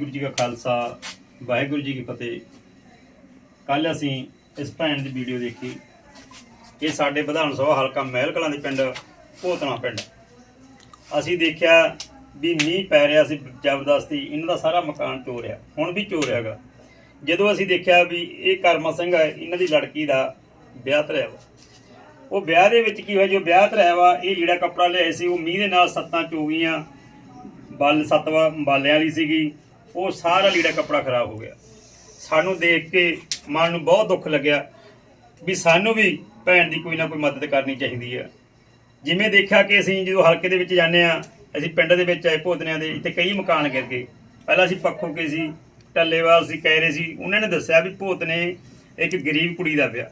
ਗੁਰੂ ਜੀ ਕਾ ਖਾਲਸਾ, ਵਾਹਿਗੁਰੂ ਜੀ ਕੀ ਫਤਿਹ। ਕੱਲ ਅਸੀਂ ਇਸ ਭੈਣ ਦੀ ਵੀਡੀਓ ਦੇਖੀ। ਇਹ ਸਾਡੇ ਵਿਧਾਨ ਸਭਾ ਹਲਕਾ ਮਹਿਲ ਕਲਾਂ ਦੇ ਪਿੰਡ ਭੋਤਣਾ ਪਿੰਡ। ਅਸੀਂ ਦੇਖਿਆ ਵੀ ਮੀਂਹ ਪੈ ਰਿਹਾ ਸੀ, ਜ਼ਬਰਦਸਤੀ। ਇਹਨਾਂ ਦਾ ਸਾਰਾ ਮਕਾਨ ਚੋਰਿਆ ਹੁਣ ਵੀ ਚੋਰਿਆਗਾ ਜਦੋਂ ਅਸੀਂ ਦੇਖਿਆ ਵੀ ਇਹ ਕਰਮਾ ਸਿੰਘ ਹੈ, ਇਹਨਾਂ ਦੀ ਲੜਕੀ ਦਾ ਵਿਆਹ ਤਰਿਆ ਵਾ। ਉਹ ਵਿਆਹ ਦੇ ਵਿੱਚ ਕੀ ਹੋਇਆ, ਜੋ ਵਿਆਹ ਤਰਿਆ ਵਾ, ਇਹ ਜਿਹੜਾ ਕੱਪੜਾ ਲਿਆਏ ਸੀ। ਉਹ ਮੀਂਹ ਦੇ ਨਾਲ ਸੱਤਾਂ ਚੋ ਗਈਆਂ ਬਲ ਸੱਤਵਾ ਬਾਲਿਆਂ ਵਾਲੀ ਸੀਗੀ। ਉਹ ਸਾਰਾ ਲੀੜਾ ਕੱਪੜਾ ਖਰਾਬ ਹੋ ਗਿਆ। ਸਾਨੂੰ ਦੇਖ ਕੇ ਮਨ ਨੂੰ ਬਹੁਤ ਦੁੱਖ ਲੱਗਿਆ ਵੀ ਸਾਨੂੰ ਵੀ ਭੈਣ ਦੀ ਕੋਈ ਨਾ ਕੋਈ ਮਦਦ ਕਰਨੀ ਚਾਹੀਦੀ ਹੈ ਜਿਵੇਂ ਦੇਖਿਆ ਕਿ ਅਸੀਂ ਜਦੋਂ ਹਲਕੇ ਦੇ ਵਿੱਚ ਜਾਂਦੇ ਆ ਅਸੀਂ ਪਿੰਡ ਦੇ ਵਿੱਚ ਆਏ ਭੋਦਨਿਆਂ ਦੇ, ਇੱਥੇ ਕਈ ਮਕਾਨ ਗਿਰ ਗਏ। ਪਹਿਲਾਂ ਅਸੀਂ ਪੱਖੋ ਕੇ ਸੀ, ਟੱਲੇਵਾਲ ਸੀ ਕਹਿਰੇ ਸੀ, ਉਹਨਾਂ ਨੇ ਦੱਸਿਆ ਵੀ ਭੋਤਨੇ ਇੱਕ ਗਰੀਬ ਕੁੜੀ ਦਾ ਵਿਆਹ।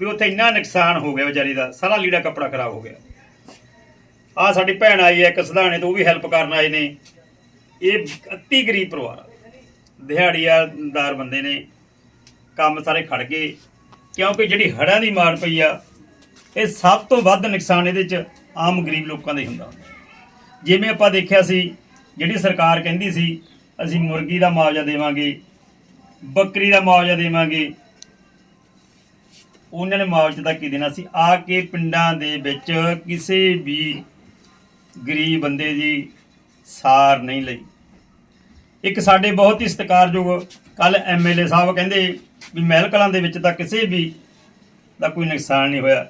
ਵੀ ਉੱਥੇ ਇੰਨਾ ਨੁਕਸਾਨ ਹੋ ਗਿਆ ਵਿਚਾਰੀ ਦਾ, ਸਾਰਾ ਲੀੜਾ ਕੱਪੜਾ ਖਰਾਬ ਹੋ ਗਿਆ। ਆ ਸਾਡੀ ਭੈਣ ਆਈ ਹੈ ਇੱਕ ਸਧਾਣੇ ਤੋਂ, ਉਹ ਵੀ ਹੈਲਪ ਕਰਨ ਆਏ ਨੇ। ਇਹ ਅਤੀ ਗਰੀਬ ਪਰਿਵਾਰ ਆ। ਦਿਹਾੜੀਦਾਰ ਬੰਦੇ ਨੇ ਕੰਮ ਸਾਰੇ ਖੜ ਗਏ, ਕਿਉਂਕਿ ਜਿਹੜੀ ਹੜ੍ਹਾਂ ਦੀ ਮਾਰ ਪਈ ਆ, ਇਹ ਸਭ ਤੋਂ ਵੱਧ ਨੁਕਸਾਨ ਇਹਦੇ ਚ ਆਮ ਗਰੀਬ ਲੋਕਾਂ ਦਾ ਹੀ ਹੁੰਦਾ ਜਿਵੇਂ ਆਪਾਂ ਦੇਖਿਆ ਸੀ, ਜਿਹੜੀ ਸਰਕਾਰ ਕਹਿੰਦੀ ਸੀ, ਅਸੀਂ ਮੁਰਗੀ ਦਾ ਮੁਆਵਜ਼ਾ ਦੇਵਾਂਗੇ, ਬੱਕਰੀ ਦਾ ਮੁਆਵਜ਼ਾ ਦੇਵਾਂਗੇ, ਉਹਨਾਂ ਨੇ ਮੁਆਵਜ਼ਾ ਤਾਂ ਕੀ ਦੇਣਾ ਸੀ? ਆ ਕੇ ਪਿੰਡਾਂ ਦੇ ਵਿੱਚ ਕਿਸੇ ਵੀ ਗਰੀਬ ਬੰਦੇ ਦੀ ਸਾਰ ਨਹੀਂ ਲਈ। ਇੱਕ ਸਾਡੇ ਬਹੁਤ ਹੀ ਸਤਿਕਾਰਯੋਗ ਕੱਲ ਐਮਐਲਏ ਸਾਹਿਬ ਕਹਿੰਦੇ ਵੀ ਮਹਿਲ ਕਲਾਂ ਦੇ ਵਿੱਚ ਤਾਂ ਕਿਸੇ ਵੀ ਦਾ ਕੋਈ ਨੁਕਸਾਨ ਨਹੀਂ ਹੋਇਆ।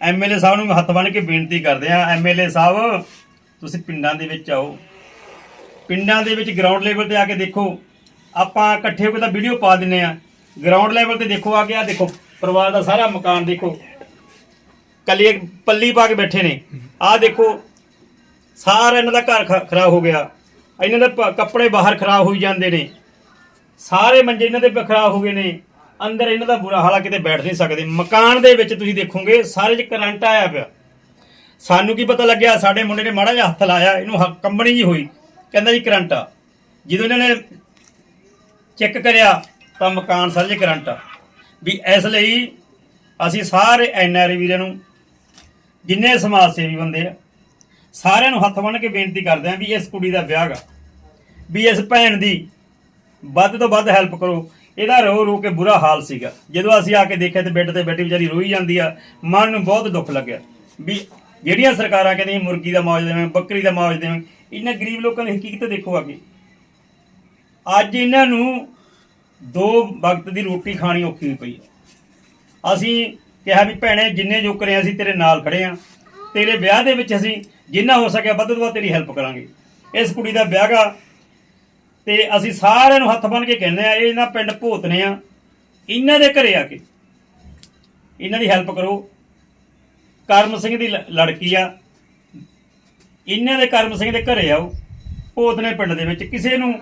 ਐਮਐਲਏ ਸਾਹਿਬ ਨੂੰ ਹੱਥ ਬੰਨ੍ਹ ਕੇ ਬੇਨਤੀ ਕਰਦੇ ਆ ਐਮਐਲਏ ਸਾਹਿਬ, ਤੁਸੀਂ ਪਿੰਡਾਂ ਦੇ ਵਿੱਚ ਆਓ। ਪਿੰਡਾਂ ਦੇ ਵਿੱਚ ਗਰਾਊਂਡ ਲੈਵਲ ਤੇ ਆ ਕੇ ਦੇਖੋ। ਆਪਾਂ ਇਕੱਠੇ ਹੋ ਕੇ ਤਾਂ ਵੀਡੀਓ ਪਾ ਦਿੰਨੇ ਆ ਗਰਾਊਂਡ ਲੈਵਲ ਤੇ ਦੇਖੋ ਆ ਕੇ ਆ ਦੇਖੋ, ਪਰਿਵਾਰ ਦਾ ਸਾਰਾ ਮਕਾਨ ਦੇਖੋ। ਕੱਲੀ ਪੱਲੀ ਪਾ ਕੇ ਬੈਠੇ ਨੇ। ਆਹ ਦੇਖੋ ਸਾਰਾ ਇਹਨਾਂ ਦਾ ਘਰ ਖ- ਖਰਾਬ ਹੋ ਗਿਆ। ਇਹਨਾਂ ਦੇ ਪ- ਕੱਪੜੇ ਬਾਹਰ ਖਰਾਬ ਹੋਈ ਜਾਂਦੇ ਨੇ। ਸਾਰੇ ਮੰਜੇ ਇਹਨਾਂ ਦੇ ਪ- ਖਰਾਬ ਹੋ ਗਏ ਨੇ। ਅੰਦਰ ਇਹਨਾਂ ਦਾ ਬੁਰਾ ਹਾਲ ਆ, ਕਿਤੇ ਬੈਠ ਨਹੀਂ ਸਕਦੇ। ਮਕਾਨ ਦੇ ਵਿੱਚ ਤੁਸੀਂ ਦੇਖੋਗੇ, ਸਾਰੇ 'ਚ ਕਰੰਟ ਆਇਆ ਪਿਆ। ਸਾਨੂੰ ਕੀ ਪਤਾ ਲੱਗਿਆ, ਸਾਡੇ ਮੁੰਡੇ ਨੇ ਮਾੜਾ ਜਿਹਾ ਹੱਥ ਲਾਇਆ, ਇਹਨੂੰ ਹ- ਕੰਬਣੀ ਜੀ ਹੋਈ। ਕਹਿੰਦਾ ਜੀ ਕਰੰਟ ਆ। ਜਦੋਂ ਇਹਨਾਂ ਨੇ ਚੈੱਕ ਕਰਿਆ, ਤਾਂ ਮਕਾਨ ਸਾਰੇ 'ਚ ਕਰੰਟ ਆ। ਵੀ ਇਸ ਲਈ ਅਸੀਂ ਸਾਰੇ ਐਨਆਰਆਈ ਵੀਰਾਂ ਨੂੰ, ਜਿੰਨੇ ਸਮਾਜ ਸੇਵੀ ਬੰਦੇ ਆ ਸਾਰਿਆਂ ਨੂੰ ਹੱਥ ਬੰਨ੍ਹ ਕੇ ਬੇਨਤੀ ਕਰਦੇ ਆ ਵੀ ਇਸ ਕੁੜੀ ਦਾ ਵਿਆਹ ਗਾ। ਵੀ ਇਸ ਭੈਣ ਦੀ ਵੱਧ ਤੋਂ ਵੱਧ ਹੈਲਪ ਕਰੋ। ਇਹਦਾ ਰੋ ਰੋ ਕੇ ਬੁਰਾ ਹਾਲ ਸੀਗਾ। ਜਦੋਂ ਅਸੀਂ ਆ ਕੇ ਦੇਖਿਆ ਤੇ ਬੈੱਡ ਤੇ ਬੈਠੀ ਵਿਚਾਰੀ ਰੋਈ ਜਾਂਦੀ ਆ, ਮਨ ਨੂੰ ਬਹੁਤ ਦੁੱਖ ਲੱਗਿਆ। ਵੀ ਜਿਹੜੀਆਂ ਸਰਕਾਰਾਂ ਕਹਿੰਦੀਆਂ ਮੁਰਗੀ ਦਾ ਮੁਆਵਜ਼ਾ ਦੇਵਾਂ, ਬੱਕਰੀ ਦਾ ਮੁਆਵਜ਼ਾ ਦੇਵਾਂ ਇਹਨਾਂ ਗਰੀਬ ਲੋਕਾਂ ਦੀ ਹਕੀਕਤ ਦੇਖੋ ਅੱਗੇ ਅੱਜ ਇਹਨਾਂ ਨੂੰ ਦੋ ਵਕਤ ਦੀ ਰੋਟੀ ਖਾਣੀ ਔਖੀ ਹੋਈ ਪਈ ਅਸੀਂ ਕਿਹਾ ਵੀ ਭੈਣੇ, ਜਿੰਨੇ ਜੋ ਕਰਿਆ ਅਸੀਂ ਤੇਰੇ ਨਾਲ ਖੜੇ ਆ। ਤੇਰੇ ਵਿਆਹ ਦੇ ਵਿੱਚ ਅਸੀਂ ਜਿੰਨਾ ਹੋ ਸਕਿਆ ਵੱਧ ਤੋਂ ਵੱਧ ਤੇਰੀ ਹੈਲਪ ਕਰਾਂਗੇ। ਇਸ ਕੁੜੀ ਦਾ ਵਿਆਹਗਾ ਤੇ ਅਸੀਂ ਸਾਰਿਆਂ ਨੂੰ ਹੱਥ ਬੰਨ ਕੇ ਕਹਿੰਦੇ ਆ, ਇਹ ਇਹਨਾਂ ਪਿੰਡ ਭੂਤਨੇ ਆ, ਇਹਨਾਂ ਦੇ ਘਰੇ ਆ ਕੇ। ਇਹਨਾਂ ਦੀ ਹੈਲਪ ਕਰੋ। ਕਰਮ ਸਿੰਘ ਦੀ ਲ- ਲੜਕੀ ਆ। ਇਹਨਾਂ ਦੇ ਕਰਮ ਸਿੰਘ ਦੇ ਘਰੇ ਆਓ। ਭੂਤਨੇ ਪਿੰਡ ਦੇ ਵਿੱਚ ਕਿਸੇ ਨੂੰ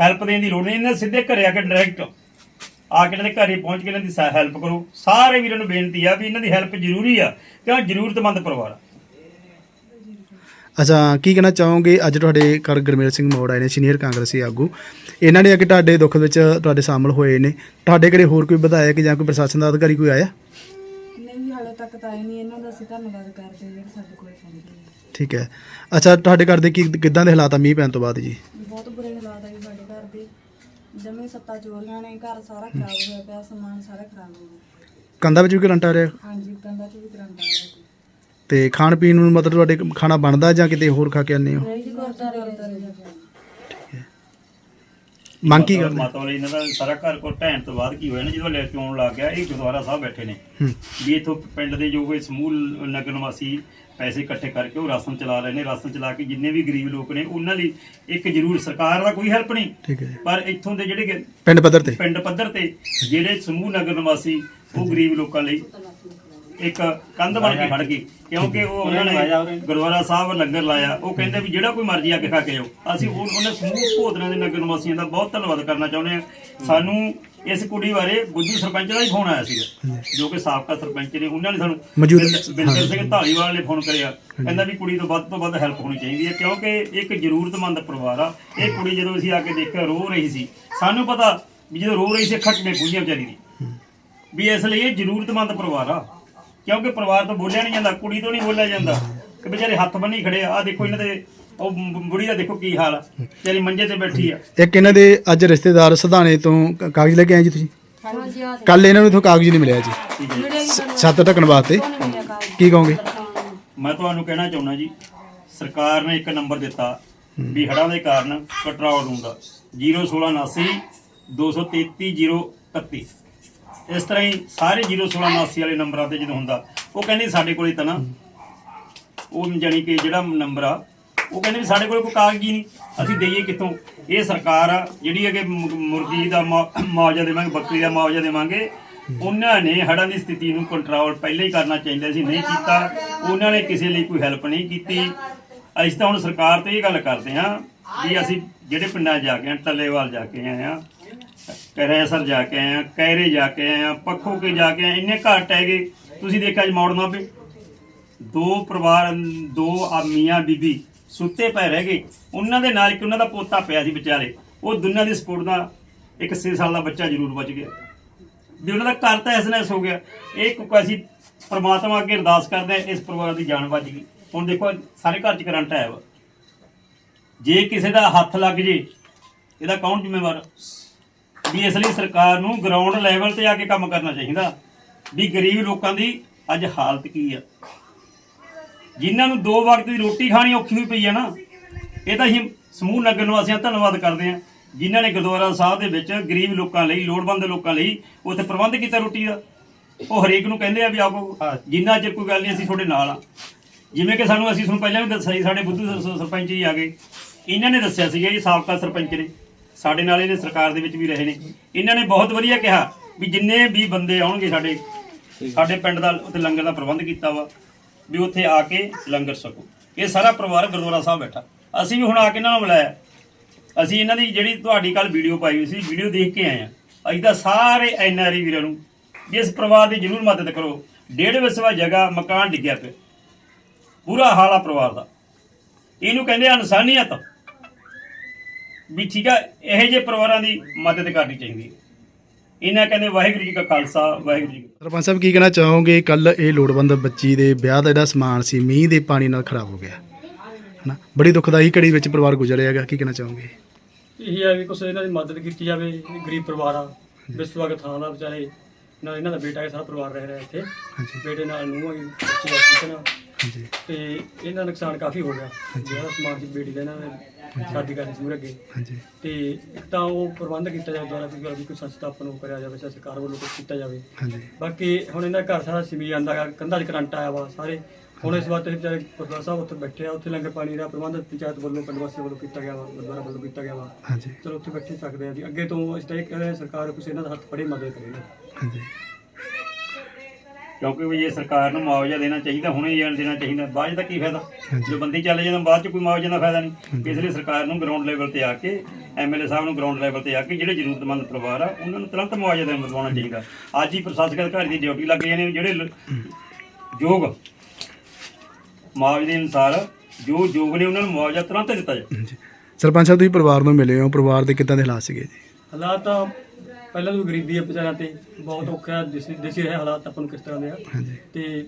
ਹੈਲਪ ਦੇਣ ਦੀ ਲੋੜ ਨਹੀਂ। ਇਹਨਾਂ ਸਿੱਧੇ ਘਰੇ ਆ ਕੇ ਡਾਇਰੈਕਟ ਆ ਕੇ ਇਹਨਾਂ ਦੇ ਘਰੇ ਪਹੁੰਚ ਕੇ ਇਹਨਾਂ ਦੀ ਹੈਲਪ ਕਰੋ। ਸਾਰੇ ਵੀਰਾਂ ਨੂੰ ਬੇਨਤੀ ਆ ਵੀ ਇਹਨਾਂ ਦੀ ਹੈਲਪ ਜ਼ਰੂਰੀ ਆ, ਕਿਉਂ? ਜ਼ਰੂਰਤਮੰਦ ਪਰਿਵਾਰ ਆ। ਅੱਛਾ ਕੀ ਕਹਿਣਾ ਚਾਹੋਗੇ? ਅੱਜ ਤੁਹਾਡੇ ਘਰ ਗੁਰਮੇਲ ਸਿੰਘ ਮੋੜ ਆਏ ਨੇ ਸੀਨੀਅਰ ਕਾਂਗਰਸੀ ਆਗੂ। ਇਹਨਾਂ ਨੇ ਆ ਕੇ ਤੁਹਾਡੇ ਦੁੱਖ ਵਿੱਚ ਤੁਹਾਡੇ ਸ਼ਾਮਲ ਹੋਏ ਨੇ। ਤੁਹਾਡੇ ਘਰੇ ਹੋਰ ਕੋਈ ਵਿਧਾਇਕ ਜਾਂ ਕੋਈ ਪ੍ਰਸ਼ਾਸਨ ਦਾ ਅਧਿਕਾਰੀ ਕੋਈ ਆਇਆ? ਨਹੀਂ ਜੀ ਹਾਲੇ ਤੱਕ ਤਾਂ ਆਏ ਨਹੀਂ। ਇਹਨਾਂ ਦਾ ਅਸੀਂ ਧੰਨਵਾਦ ਕਰਦੇ ਜਿਹੜੇ ਸਾਡੇ ਕੋਲ ਪਹੁੰਚੇ। ਠੀਕ ਹੈ। ਅੱਛਾ ਤੁਹਾਡੇ ਘਰ ਦੇ ਕੀ ਕਿੱਦਾਂ ਦੇ ਹਾਲਾਤ ਆ ਮੀਂਹ ਪੈਣ ਤੋਂ ਬਾਅਦ ਜੀ? ਬਹੁਤ ਬੁਰੇ ਹਾਲਾਤ ਆ ਜੀ ਸਾਡੇ ਘਰ ਦੇ। ਜਮੇ ਸੱਤਾ ਚੋਰੀਆਂ ਨੇ ਘਰ ਸਾਰਾ ਖਰਾਬ ਹੋਇਆ ਪਿਆ ਸਮਾਨ ਸਾਰਾ ਖਰਾਬ ਹੋ ਗਿਆ। ਕੰਧਾਂ ਵਿੱਚ ਵੀ ਕਰੰਟ ਆ ਰਿਹਾ? ਹਾਂਜੀ ਕੰਧਾਂ 'ਚ ਵੀ ਕਰੰਟ ਆ ਰਿਹਾ। ਤੇ ਖਾਣ ਪੀਣ ਨੂੰ ਮਤਲਬ ਤੁਹਾਡੇ ਖਾਣਾ ਬਣਦਾ ਜਾਂ ਕਿਤੇ ਹੋਰ ਖਾ ਕੇ ਆਉਂਦੇ ਹੋ? ਨਹੀਂ ਜੀ ਗੁਰਦਾਰੇ ਗੁਰਦਾਰੇ ਮੰਗ ਕੀ ਕਰਦੇ? ਮਾਤਾ ਵਾਲੇ ਇਹਨਾਂ ਦਾ ਸਾਰਾ ਘਰ ਕੋਲ ਢਹਿਣ ਤੋਂ ਬਾਅਦ ਕੀ ਹੋਇਆ ਨਾ ਜਦੋਂ ਲੈ ਕੇ ਆਉਣ ਲੱਗ ਗਿਆ ਇਹ ਗੁਰਦੁਆਰਾ ਸਾਹਿਬ ਬੈਠੇ ਨੇ। ਹੂੰ। ਵੀ ਇਥੋਂ ਪਿੰਡ ਦੇ ਜੋ ਕੋਈ ਸਮੂਹ ਨਗਰ ਨਿਵਾਸੀ ਪੈਸੇ ਇਕੱਠੇ ਕਰਕੇ ਉਹ ਰਾਸ਼ਨ ਚਲਾ ਰਹੇ ਨੇ। ਰਾਸ਼ਨ ਚਲਾ ਕੇ ਜਿੰਨੇ ਵੀ ਗਰੀਬ ਲੋਕ ਨੇ ਉਹਨਾਂ ਲਈ ਇੱਕ ਜ਼ਰੂਰ ਸਰਕਾਰ ਦਾ ਕੋਈ ਹੈਲਪ ਨਹੀਂ। ਠੀਕ ਹੈ ਪਰ ਇੱਥੋਂ ਦੇ ਜਿਹੜੇ ਕਿ ਪਿੰਡ ਪੱਧਰ ਤੇ? ਪਿੰਡ ਪੱਧਰ ਤੇ ਜਿਹੜੇ ਸਮੂਹ ਨਗਰ ਨਿਵਾਸੀ ਉਹ ਗਰੀਬ ਲੋਕਾਂ ਲਈ ਇੱਕ ਕੰਧ ਬਣ ਕੇ ਖੜ ਗਈ। ਕਿਉਂਕਿ ਉਹ ਉਹਨਾਂ ਨੇ ਗੁਰਦੁਆਰਾ ਸਾਹਿਬ ਲੰਗਰ ਲਾਇਆ। ਉਹ ਕਹਿੰਦੇ ਵੀ ਜਿਹੜਾ ਕੋਈ ਮਰਜ਼ੀ ਆ ਕੇ ਖਾ ਕੇ ਜਾਓ ਅਸੀਂ ਉਹ ਉਹਨਾਂ ਸਮੂਹ ਭੋਦਨਾਂ ਦੇ ਨਗਰ ਨਿਵਾਸੀਆਂ ਦਾ ਬਹੁਤ ਧੰਨਵਾਦ ਕਰਨਾ ਚਾਹੁੰਦੇ ਹਾਂ। ਸਾਨੂੰ ਇਸ ਕੁੜੀ ਬਾਰੇ ਬੁੱਧੂ ਸਰਪੰਚ ਦਾ ਹੀ ਫੋਨ ਆਇਆ ਸੀਗਾ ਜੋ ਕਿ ਸਾਬਕਾ ਸਰਪੰਚ ਨੇ ਉਹਨਾਂ ਨੇ ਸਾਨੂੰ ਬਿੰਦਰ- ਸਿੰਘ ਢਾਲੀਵਾਲ ਨੇ ਫੋਨ ਕਰਿਆ। ਕਹਿੰਦਾ ਵੀ ਕੁੜੀ ਤੋਂ ਵੱਧ ਤੋਂ ਵੱਧ ਹੈਲਪ ਹੋਣੀ ਚਾਹੀਦੀ ਹੈ ਕਿਉਂਕਿ ਇੱਕ ਜ਼ਰੂਰਤਮੰਦ ਪਰਿਵਾਰ ਆ। ਇਹ ਕੁੜੀ ਜਦੋਂ ਅਸੀਂ ਆ ਕੇ ਦੇਖਿਆ ਰੋ ਰਹੀ ਸੀ। ਸਾਨੂੰ ਪਤਾ ਵੀ ਜਦੋਂ ਰੋ ਰਹੀ ਸੀ ਅੱਖਾਂ ਕਿਵੇਂ ਖੁੱਲੀਆਂ ਵਿਚਾਰੀ ਦੀ। ਵੀ ਇਸ ਲਈ ਇਹ ਜ਼ਰੂਰਤਮੰਦ ਪਰਿਵਾਰ ਆ। ਕਿਉਂਕਿ ਪਰਿਵਾਰ ਤੋਂ ਬੋਲਿਆ ਨਹੀਂ ਜਾਂਦਾ ਕੁੜੀ ਤੋਂ ਨਹੀਂ ਬੋਲਿਆ ਜਾਂਦਾ। ਕਿ ਵਿਚਾਰੇ ਹੱਥ ਬੰਨੀ ਖੜੇ ਆ ਆਹ ਦੇਖੋ ਇਹਨਾਂ ਦੇ ਉਹ ਬੁੜੀ ਦਾ ਦੇਖੋ ਕੀ ਹਾਲ ਆ। ਤੇਰੀ ਮੰਜੇ ਤੇ ਬੈਠੀ ਆ। ਇੱਕ ਇਹਨਾਂ ਦੇ ਅੱਜ ਰਿਸ਼ਤੇਦਾਰ ਸਧਾਣੇ ਤੋਂ ਕ- ਕਾਗਜ਼ ਲੈ ਕੇ ਆਏ ਜੀ ਤੁਸੀਂ? ਹਾਂਜੀ ਆ ਕੱਲ ਇਹਨਾਂ ਨੂੰ ਇਥੋਂ ਕਾਗਜ਼ ਨਹੀਂ ਮਿਲਿਆ ਜੀ। ਛੱਤ ਢੱਕਣ ਵਾਸਤੇ। ਕੀ ਕਹੋਗੇ? ਮੈਂ ਤੁਹਾਨੂੰ ਕਹਿਣਾ ਚਾਹੁੰਦਾ ਜੀ ਸਰਕਾਰ ਨੇ ਇੱਕ ਨੰਬਰ ਦਿੱਤਾ ਵੀ ਹੜ੍ਹਾਂ ਦੇ ਕਾਰਨ ਕੰਟਰੋਲ ਰੂਮ ਦਾ। 01679 233 031 ਇਸ ਤਰ੍ਹਾਂ ਹੀ ਸਾਰੇ 01679 ਵਾਲੇ ਨੰਬਰਾਂ ਤੇ ਜਦੋਂ ਹੁੰਦਾ, ਉਹ ਕਹਿੰਦੇ ਸਾਡੇ ਕੋਲੇ ਤਾਂ ਨਾ, ਉਹ ਜਾਣੀ ਕਿ ਜਿਹੜਾ ਨੰਬਰ ਆ, ਉਹ ਕਹਿੰਦੇ ਵੀ ਸਾਡੇ ਕੋਲ ਕੋਈ ਕਾਗਜ਼ੀ ਨਹੀਂ, ਅਸੀਂ ਦੇਈਏ ਕਿੱਥੋਂ? ਇਹ ਸਰਕਾਰ ਆ, ਜਿਹੜੀ ਹੈ ਕਿ ਮੁ- ਮੁਰਗੀ ਦਾ ਮੁਆ- ਮੁਆਵਜ਼ਾ ਦੇਵਾਂਗੇ, ਬੱਕਰੀ ਦਾ ਮੁਆਵਜ਼ਾ ਦੇਵਾਂਗੇ, ਉਹਨਾਂ ਨੇ ਹੜ੍ਹਾਂ ਦੀ ਸਥਿਤੀ ਨੂੰ ਕੰਟਰੋਲ ਪਹਿਲਾਂ ਹੀ ਕਰਨਾ ਚਾਹੀਦਾ ਸੀ, ਨਹੀਂ ਕੀਤਾ, ਉਹਨਾਂ ਨੇ ਕਿਸੇ ਲਈ ਕੋਈ ਹੈਲਪ ਨਹੀਂ ਕੀਤੀ। ਅਸੀਂ ਤਾਂ ਹੁਣ ਸਰਕਾਰ ਤੋਂ ਇਹ ਗੱਲ ਕਰਦੇ ਹਾਂ ਵੀ ਅਸੀਂ ਜਿਹੜੇ ਪਿੰਡਾਂ 'ਚ ਜਾ ਕੇ ਆਏ ਟੱਲੇਵਾਲ ਜਾ ਕੇ ਆਏ ਆ ਕਰੈਸਰ ਜਾ ਕੇ ਆਏ ਆ ਕੈਰੇ ਜਾ ਕੇ ਆਏ ਆ, ਪੱਖੋ ਕੇ ਜਾ ਕੇ ਆਏ ਇੰਨੇ ਘਰ ਟਹਿ ਗਏ। ਤੁਸੀਂ ਦੇਖਿਆ ਜੀ ਮੌੜ ਪੇ ਦੋ ਪਰਿਵਾਰ, ਦੋ ਆ ਮੀਆਂ ਬੀਬੀ ਸੁੱਤੇ ਪਏ ਰਹਿ ਗਏ। ਉਹਨਾਂ ਦੇ ਨਾਲ ਇੱਕ ਉਹਨਾਂ ਦਾ ਪੋਤਾ ਪਿਆ ਸੀ ਵਿਚਾਰੇ ਉਹ ਦੁਨੀਆ ਦੀ ਸਪੋਰਟ ਦਾ ਇੱਕ 6 ਸਾਲ ਦਾ ਬੱਚਾ ਜ਼ਰੂਰ ਬਚ ਗਿਆ। ਵੀ ਉਹਨਾਂ ਦਾ ਘਰ ਤਾਂ ਐਸਨੈਸ ਹੋ ਗਿਆ। ਇਹ ਕੋਈ ਅਸੀਂ ਪਰਮਾਤਮਾ ਅੱਗੇ ਅਰਦਾਸ ਕਰਦੇ ਹਾਂ, ਇਸ ਪਰਿਵਾਰ ਦੀ ਜਾਨ ਬਚ ਗਈ। ਹੁਣ ਦੇਖੋ, ਸਾਰੇ ਘਰ 'ਚ ਕਰੰਟ ਆਇਆ ਵਾ। ਜੇ ਕਿਸੇ ਦਾ ਹੱਥ ਲੱਗ ਜੇ, ਇਹਦਾ ਕੌਣ ਜ਼ਿੰਮੇਵਾਰ? ਵੀ ਇਸ ਲਈ ਸਰਕਾਰ ਨੂੰ ਗਰਾਊਂਡ ਲੈਵਲ ਤੇ ਆ ਕੇ ਕੰਮ ਕਰਨਾ ਚਾਹੀਦਾ ਵੀ ਗਰੀਬ ਲੋਕਾਂ ਦੀ ਅੱਜ ਹਾਲਤ ਕੀ ਆ। ਜਿਨ੍ਹਾਂ ਨੂੰ ਦੋ ਵਕਤ ਦੀ ਰੋਟੀ ਖਾਣੀ ਔਖੀ ਹੋਈ ਪਈ ਆ ਨਾ, ਇਹ ਤਾਂ ਅਸੀਂ ਸਮੂਹ ਨਗਰ ਨਿਵਾਸੀਆਂ ਧੰਨਵਾਦ ਕਰਦੇ ਹਾਂ, ਜਿਨ੍ਹਾਂ ਨੇ ਗੁਰਦੁਆਰਾ ਸਾਹਿਬ ਦੇ ਵਿੱਚ ਗਰੀਬ ਲੋਕਾਂ ਲਈ, ਲੋੜਵੰਦ ਲੋਕਾਂ ਲਈ ਉੱਥੇ ਪ੍ਰਬੰਧ ਕੀਤਾ ਰੋਟੀ ਦਾ। ਉਹ ਹਰੇਕ ਨੂੰ ਕਹਿੰਦੇ ਆ ਵੀ ਆਪੋ ਜਿੰਨਾ ਚਿਰ ਕੋਈ ਗੱਲ ਨਹੀਂ, ਅਸੀਂ ਤੁਹਾਡੇ ਨਾਲ ਆ। ਜਿਵੇਂ ਕਿ ਸਾਨੂੰ ਅਸੀਂ ਤੁਹਾਨੂੰ ਪਹਿਲਾਂ ਵੀ ਦੱਸਿਆ ਸੀ, ਸਾਡੇ ਬੁੱਧੂ ਸਰ- ਸਰਪੰਚ ਜੀ ਆ ਗਏ। ਇਹਨਾਂ ਨੇ ਦੱਸਿਆ ਸੀਗਾ ਜੀ ਸਾਬਕਾ ਸਰਪੰਚ ਨੇ। ਸਾਡੇ ਨਾਲ ਇਹਨੇ ਸਰਕਾਰ ਦੇ ਵਿੱਚ ਵੀ ਰਹੇ ਨੇ। ਇਹਨਾਂ ਨੇ ਬਹੁਤ ਵਧੀਆ ਕਿਹਾ ਵੀ ਜਿੰਨੇ ਵੀ ਬੰਦੇ ਆਉਣਗੇ ਸਾਡੇ ਸਾਡੇ ਪਿੰਡ ਦਾ ਉੱਥੇ ਲੰਗਰ ਦਾ ਪ੍ਰਬੰਧ ਕੀਤਾ ਵਾ ਵੀ ਉੱਥੇ ਆ ਕੇ ਲੰਗਰ ਛਕੋ। ਇਹ ਸਾਰਾ ਪਰਿਵਾਰ ਗੁਰਦੁਆਰਾ ਸਾਹਿਬ ਬੈਠਾ। ਅਸੀਂ ਵੀ ਹੁਣ ਆ ਕੇ ਇਹਨਾਂ ਨੂੰ ਬੁਲਾਇਆ ਅਸੀਂ ਇਹਨਾਂ ਦੀ ਜਿਹੜੀ ਤੁਹਾਡੀ ਕੱਲ ਵੀਡੀਓ ਪਾਈ ਹੋਈ ਸੀ ਵੀਡੀਓ ਦੇਖ ਕੇ ਆਏ ਆ ਅਸੀਂ ਤਾਂ ਸਾਰੇ ਐਨਆਰਈ ਵੀਰਾਂ ਨੂੰ ਇਸ ਪਰਿਵਾਰ ਦੀ ਜ਼ਰੂਰ ਮਦਦ ਕਰੋ। ਡੇਢ ਵਿਸਵਾ ਜਗ੍ਹਾ ਮਕਾਨ ਡਿੱਗਿਆ ਪਿਆ। ਬੁਰਾ ਹਾਲ ਆ ਪਰਿਵਾਰ ਦਾ। ਇਹਨੂੰ ਕਹਿੰਦੇ ਆ ਇਨਸਾਨੀਅਤ। ਵੀ ਠੀਕ ਆ ਇਹੋ ਜਿਹੇ ਪਰਿਵਾਰਾਂ ਦੀ ਮਦਦ ਕਰਨੀ ਚਾਹੀਦੀ ਹੈ। ਇਹਨਾਂ ਕਹਿੰਦੇ ਵਾਹਿਗੁਰੂ ਜੀ ਕਾ ਖਾਲਸਾ ਵਾਹਿਗੁਰੂ ਜੀ। ਸਰਪੰਚ ਸਾਹਿਬ ਕੀ ਕਹਿਣਾ ਚਾਹੋਗੇ? ਕੱਲ ਇਹ ਲੋੜਵੰਦ ਬੱਚੀ ਦੇ ਵਿਆਹ ਦਾ ਜਿਹੜਾ ਸਮਾਨ ਸੀ ਮੀਂਹ ਦੇ ਪਾਣੀ ਨਾਲ ਖਰਾਬ ਹੋ ਗਿਆ। ਹਨਾ? ਬੜੀ ਦੁਖਦਾਈ ਘੜੀ ਵਿੱਚ ਪਰਿਵਾਰ ਗੁਜ਼ਰਿਆਗਾ ਕੀ ਕਹਿਣਾ ਚਾਹੋਗੇ? ਇਹ ਹੈ ਵੀ ਕੁਛ ਇਹਨਾਂ ਦੀ ਮਦਦ ਕੀਤੀ ਜਾਵੇ ਗਰੀਬ ਪਰਿਵਾਰ ਆ ਵਿਸਵਾਗ ਥਾਂ ਦਾ ਵਿਚਾਰੇ ਨਾਲ ਇਹਨਾਂ ਦਾ ਬੇਟਾ ਹੈ ਸਾਰਾ ਪਰਿਵਾਰ ਰਹਿ ਰਿਹਾ ਇੱਥੇ। ਹਾਂਜੀ। ਬੇਟੇ ਨਾਲ ਨੂੰਹ ਬੱਚੀ ਦਾ ਠੀਕ ਹੈ ਨਾ। ਹਾਂਜੀ। ਤੇ ਇਹਨਾਂ ਦਾ ਨੁਕਸਾਨ ਕਾਫੀ ਹੋ ਗਿਆ। ਜਿਹੜਾ ਸਮਾਨ ਸੀ ਬੇਟੀ ਦਾ ਇਹਨਾਂ ਨੇ ਸ਼ਾਦੀ ਕਰਨੀ ਸੀ ਅੱਗੇ। ਹਾਂਜੀ। ਤੇ ਇੱਕ ਤਾਂ ਉਹ ਪ੍ਰਬੰਧ ਕੀਤਾ ਜਾਵੇ ਦੁਆਰਾ ਕੋਈ ਕੋਈ ਸੰਸਥਾ ਆਪਾਂ ਨੂੰ ਕਰਿਆ ਜਾਵੇ ਜਾਂ ਸਰਕਾਰ ਵੱਲੋਂ ਕੁਝ ਕੀਤਾ ਜਾਵੇ। ਹਾਂਜੀ। ਬਾਕੀ ਹੁਣ ਇਹਨਾਂ ਦਾ ਘਰ ਸਾਰਾ ਸਿਮੀ ਜਾਂਦਾ ਗਾ ਕੰਧਾਂ 'ਚ ਕਰੰਟ ਆਇਆ ਵਾ ਸਾਰੇ। ਹੁਣ ਇਸ ਵਾਰ ਤੇ ਵਿਚਾਰੇ ਗੁਰਦੁਆਰਾ ਸਾਹਿਬ ਉੱਥੇ ਬੈਠੇ ਆ ਉੱਥੇ ਲੰਗਰ ਪਾਣੀ ਦਾ ਪ੍ਰਬੰਧ ਪੰਚਾਇਤ ਵੱਲੋਂ ਪਿੰਡ ਵਾਸੀ ਵੱਲੋਂ ਕੀਤਾ ਗਿਆ ਵਾ ਗੁਰਦੁਆਰਾ ਵੱਲੋਂ ਕੀਤਾ ਗਿਆ ਵਾ। ਹਾਂਜੀ। ਚਲੋ ਉੱਥੇ ਬੈਠੇ ਸਕਦੇ ਆ ਜੀ। ਅੱਗੇ ਤੋਂ ਇਸ ਤਰ੍ਹਾਂ ਸਰਕਾਰ ਕਿਸੇ ਇਹਨਾਂ ਦਾ ਹੱਥ ਫੜੇ ਮਦਦ ਕਰੇ ਨਾ। ਹਾਂਜੀ। ਕਿਉਂਕਿ ਵੀ ਜੇ ਸਰਕਾਰ ਨੂੰ ਮੁਆਵਜ਼ਾ ਦੇਣਾ ਚਾਹੀਦਾ ਹੁਣੇ ਹੀ ਦੇਣਾ ਚਾਹੀਦਾ ਬਾਅਦ 'ਚ ਤਾਂ ਕੀ ਫਾਇਦਾ। ਜੇ ਬੰਦੇ ਚੱਲ ਜਾਂਦੇ ਬਾਅਦ ਚ ਕੋਈ ਮੁਆਵਜ਼ੇ ਦਾ ਫਾਇਦਾ ਨਹੀਂ। ਇਸ ਲਈ ਸਰਕਾਰ ਨੂੰ ਗਰਾਊਂਡ ਲੈਵਲ ਤੇ ਆ ਕੇ ਐਮਐਲਏ ਸਾਹਿਬ ਨੂੰ ਗਰਾਊਂਡ ਲੈਵਲ ਤੇ ਆ ਕੇ ਜਿਹੜੇ ਜ਼ਰੂਰਤਮੰਦ ਪਰਿਵਾਰ ਆ ਉਹਨਾਂ ਨੂੰ ਤੁਰੰਤ ਮੁਆਵਜ਼ਾ ਦੇਣਾ ਦਿਵਾਉਣਾ ਚਾਹੀਦਾ। ਅੱਜ ਹੀ ਪ੍ਰਸ਼ਾਸਕ ਅਧਿਕਾਰੀ ਦੀ ਡਿਊਟੀ ਲੱਗ ਗਈ ਨੇ ਜਿਹੜੇ ਯੋਗ ਮੁਆਵਜ਼ੇ ਦੇ ਅਨੁਸਾਰ ਜੋ ਯੋਗ ਨੇ ਉਹਨਾਂ ਨੂੰ ਮੁਆਵਜ਼ਾ ਤੁਰੰਤ ਦਿੱਤਾ ਜਾਵੇ ਸਰਪੰਚ ਸਾਹਿਬ ਤੁਸੀਂ ਪਰਿਵਾਰ ਨੂੰ ਮਿਲੇ ਹੋ ਪਰਿਵਾਰ ਦੇ ਕਿੱਦਾਂ ਦੇ ਹਾਲਾਤ ਸੀਗੇ ਜੀ? ਹਾਲਾਤ ਤਾਂ ਪਹਿਲਾਂ ਤੋਂ ਗਰੀਬੀ ਹੈ ਵਿਚਾਰਿਆਂ ਤੇ ਬਹੁਤ ਔਖਾ ਦਿਸੀ ਦਿਸੀ ਰਹੇ ਹਾਲਾਤ ਆਪਾਂ ਨੂੰ ਕਿਸ ਤਰ੍ਹਾਂ ਦੇ ਆ। ਹਾਂਜੀ। ਤੇ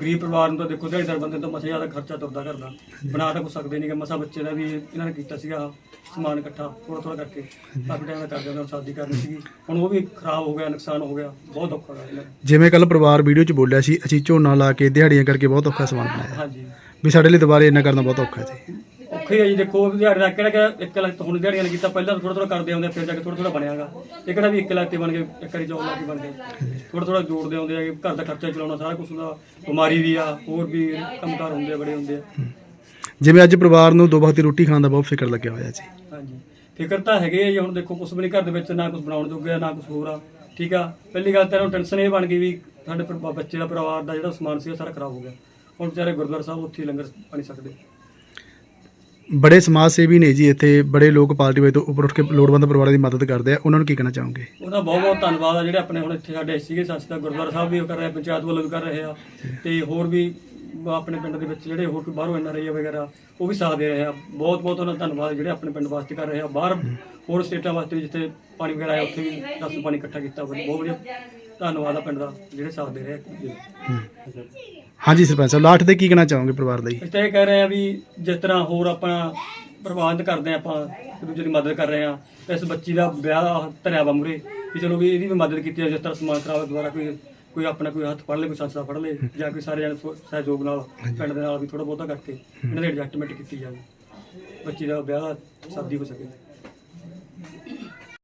ਗਰੀਬ ਪਰਿਵਾਰ ਨੂੰ ਤਾਂ ਦੇਖੋ ਦਿਹਾੜੀਦਾਰ ਬੰਦੇ ਤੋਂ ਮਸਾ ਜ਼ਿਆਦਾ ਖਰਚਾ ਤੁਰਦਾ ਕਰਦਾ ਬਣਾ ਤਾਂ ਕੁਛ ਸਕਦੇ ਨਹੀਂ ਕਿ ਮਸਾ ਬੱਚੇ ਦਾ ਵੀ ਇਹਨਾਂ ਨੇ ਕੀਤਾ ਸੀਗਾ ਸਮਾਨ ਇਕੱਠਾ ਥੋੜਾ ਥੋੜਾ ਕਰਕੇ। ਕਾਫੀ ਟਾਈਮ ਦਾ ਕਰਦੇ ਉਹਨਾਂ ਸ਼ਾਦੀ ਕਰਨੀ ਸੀਗੀ। ਹੁਣ ਉਹ ਵੀ ਖਰਾਬ ਹੋ ਗਿਆ ਨੁਕਸਾਨ ਹੋ ਗਿਆ ਬਹੁਤ ਔਖਾ ਹੋਇਆ ਇਹਨਾਂ। ਜਿਵੇਂ ਕੱਲ ਪਰਿਵਾਰ ਵੀਡੀਓ 'ਚ ਬੋਲਿਆ ਸੀ ਅਸੀਂ ਝੋਨਾ ਲਾ ਕੇ ਦਿਹਾੜੀਆਂ ਕਰਕੇ ਬਹੁਤ ਔਖਾ ਸਮਾਨ ਬਣਾਇਆ। ਹਾਂਜੀ। ਵੀ ਸਾਡੇ ਲਈ ਦੁਬਾਰੇ ਇੰਨਾ ਕਰਨਾ ਬਹੁਤ ਔਖਾ ਜੀ। ਔਖੇ ਹੀ ਆ ਜੀ ਦੇਖੋ ਦਿਹਾੜੀ ਦਾ ਕਿਹੜਾ ਕਿ ਇੱਕ ਲੱਖ ਹੁਣ ਦਿਹਾੜੀਆਂ ਨੇ ਕੀਤਾ ਪਹਿਲਾਂ ਥੋੜਾ ਥੋੜਾ ਕਰਦੇ ਆਉਂਦੇ ਫਿਰ ਜਾ ਕੇ ਥੋੜਾ ਥੋੜਾ ਬਣਿਆਗਾ ਇਹ ਕਿਹੜਾ ਵੀ ਇੱਕ ਲੱਖ ਤੇ ਬਣ ਕੇ ਇੱਕ ਵਾਰੀ ਜੋਬ ਲਾ ਕੇ ਬਣ ਗਏ ਥੋੜਾ ਥੋੜਾ ਜੋੜਦੇ ਆਉਂਦੇ ਆ ਘਰ ਦਾ ਖਰਚਾ ਚਲਾਉਣਾ ਸਾਰਾ ਕੁਝ ਦਾ ਬਿਮਾਰੀ ਵੀ ਆ ਹੋਰ ਵੀ ਕੰਮਕਾਰ ਹੁੰਦੇ ਆ ਬੜੇ ਹੁੰਦੇ ਆ। ਜਿਵੇਂ ਅੱਜ ਪਰਿਵਾਰ ਨੂੰ ਦੋ ਵਕਤ ਦੀ ਰੋਟੀ ਖਾਣ ਦਾ ਬਹੁਤ ਫਿਕਰ ਲੱਗਿਆ ਹੋਇਆ ਜੀ। ਹਾਂਜੀ। ਫਿਕਰ ਤਾਂ ਹੈਗੇ ਆ ਜੀ ਹੁਣ ਦੇਖੋ ਕੁਝ ਵੀ ਨਹੀਂ ਘਰ ਦੇ ਵਿੱਚ ਨਾ ਕੁਝ ਬਣਾਉਣ ਜੋਗੇ ਆ ਨਾ ਕੁਝ ਹੋਰ ਆ। ਠੀਕ ਆ? ਪਹਿਲੀ ਗੱਲ ਤਾਂ ਇਹਨੂੰ ਟੈਨਸ਼ਨ ਇਹ ਬਣ ਗਈ ਵੀ ਸਾਡੇ ਪਰ- ਬੱਚੇ ਦਾ ਪਰਿਵਾਰ ਦਾ ਜਿਹੜਾ ਸਮਾਨ ਸੀ ਉਹ ਸਾਰਾ ਖਰਾਬ ਹੋ ਗਿਆ। ਹੁਣ ਵਿਚਾਰੇ ਗੁਰਦੁਆਰਾ ਸਾਹਿਬ ਉੱਥੇ ਹੀ ਲੰਗਰ ਪਾਣੀ ਸਕਦੇ। ਬੜੇ ਸਮਾਜ ਸੇਵੀ ਨੇ ਜੀ ਇੱਥੇ ਬੜੇ ਲੋਕ ਪਾਰਟੀ ਵੇ ਤੋਂ ਉੱਪਰ ਉੱਠ ਕੇ ਲੋੜਵੰਦ ਪਰਿਵਾਰਾਂ ਦੀ ਮਦਦ ਕਰਦੇ ਆ। ਉਹਨਾਂ ਨੂੰ ਕੀ ਕਹਿਣਾ ਚਾਹੋਗੇ? ਉਹਦਾ ਬਹੁਤ ਬਹੁਤ ਧੰਨਵਾਦ ਆ ਜਿਹੜੇ ਆਪਣੇ ਹੁਣ ਇੱਥੇ ਸਾਡੇ ਸੀਗੇ ਸੰਸਥਾ ਗੁਰਦੁਆਰਾ ਸਾਹਿਬ ਵੀ ਉਹ ਕਰ ਰਹੇ ਆ ਪੰਚਾਇਤ ਵੱਲੋਂ ਵੀ ਕਰ ਰਹੇ ਆ। ਤੇ ਹੋਰ ਵੀ ਆਪਣੇ ਪਿੰਡ ਦੇ ਵਿੱਚ ਜਿਹੜੇ ਹੋਰ ਕੋਈ ਬਾਹਰੋਂ ਐਨ ਆ ਵਗੈਰਾ ਉਹ ਵੀ ਸਾਥ ਦੇ ਰਹੇ ਆ। ਬਹੁਤ ਬਹੁਤ ਉਹਨਾਂ ਦਾ ਧੰਨਵਾਦ ਜਿਹੜੇ ਆਪਣੇ ਪਿੰਡ ਵਾਸਤੇ ਕਰ ਰਹੇ ਆ। ਬਾਹਰ ਹੋਰ ਸਟੇਟਾਂ ਵਾਸਤੇ ਵੀ ਜਿੱਥੇ ਪਾਣੀ ਵਗੈਰਾ ਆਇਆ ਉੱਥੇ ਵੀ ਰਸਮ ਪਾਣੀ ਇਕੱਠਾ ਕੀਤਾ। ਬਹੁਤ ਵਧੀਆ ਧੰਨਵਾਦ ਆ ਪਿੰਡ ਦਾ ਜਿਹੜੇ ਸਾਥ ਦੇ ਰਹੇ ਆ। ਹਾਂਜੀ ਸਰਪੰਚ ਸਾਹਿਬ ਲਾਸਟ ਤੇ ਕੀ ਕਹਿਣਾ ਚਾਹੋਗੇ ਪਰਿਵਾਰ ਲਈ? ਅਸੀਂ ਤਾਂ ਇਹ ਕਹਿ ਰਹੇ ਆ ਵੀ ਜਿਸ ਤਰ੍ਹਾਂ ਹੋਰ ਆਪਣਾ ਪ੍ਰਬੰਧ ਕਰਦੇ ਆ ਆਪਾਂ ਇੱਕ ਦੂਜੇ ਦੀ ਮਦਦ ਕਰ ਰਹੇ ਆ ਇਸ ਬੱਚੀ ਦਾ ਵਿਆਹ ਧਰਿਆ ਵਾ ਮੂਹਰੇ ਵੀ ਚਲੋ ਵੀ ਇਹਦੀ ਵੀ ਮਦਦ ਕੀਤੀ ਜਾਵੇ ਜਿਸ ਤਰ੍ਹਾਂ ਸਮਾਨ ਖਰਾਬ ਦੁਆਰਾ ਕੋਈ ਕੋਈ ਆਪਣਾ ਕੋਈ ਹੱਥ ਫੜ ਲੇ ਕੋਈ ਸੰਸਥਾ ਫੜ ਲੇ ਜਾਂ ਕੋਈ ਸਾਰੇ ਜਣੇ ਸਹਿਯੋਗ ਨਾਲ ਪਿੰਡ ਦੇ ਨਾਲ ਵੀ ਥੋੜਾ ਬਹੁਤਾ ਕਰਕੇ ਇਹਨਾਂ ਦੀ ਐਡਜਸਟਮੈਂਟ ਕੀਤੀ ਜਾਵੇ ਬੱਚੀ ਦਾ ਵਿਆਹ ਦਾ ਸ਼ਾਦੀ ਹੋ ਸਕੇ।